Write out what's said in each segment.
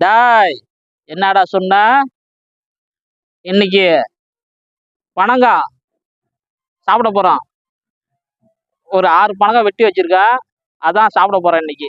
டாய் என்னடா சொன்ன? இன்னைக்கு பனங்கா சாப்பிட போறோம் ஒரு ஆறு பனங்கா வெட்டி வச்சிருக்கேன் அதான் சாப்பிட போறேன் இன்னைக்கு.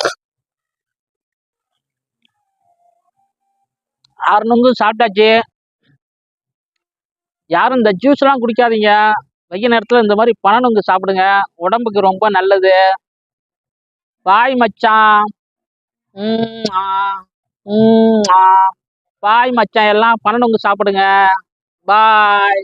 ஆறு சாப்பிட்டாச்சு. யாரும் இந்த ஜூஸ்லாம் குடிக்காதீங்க. வெய்ய நேரத்தில் இந்த மாதிரி பன நொங்கு சாப்பிடுங்க. உடம்புக்கு ரொம்ப நல்லது. பாய் மச்சான். பாய் மச்சான் எல்லாம் பன நொங்கு சாப்பிடுங்க. பாய்.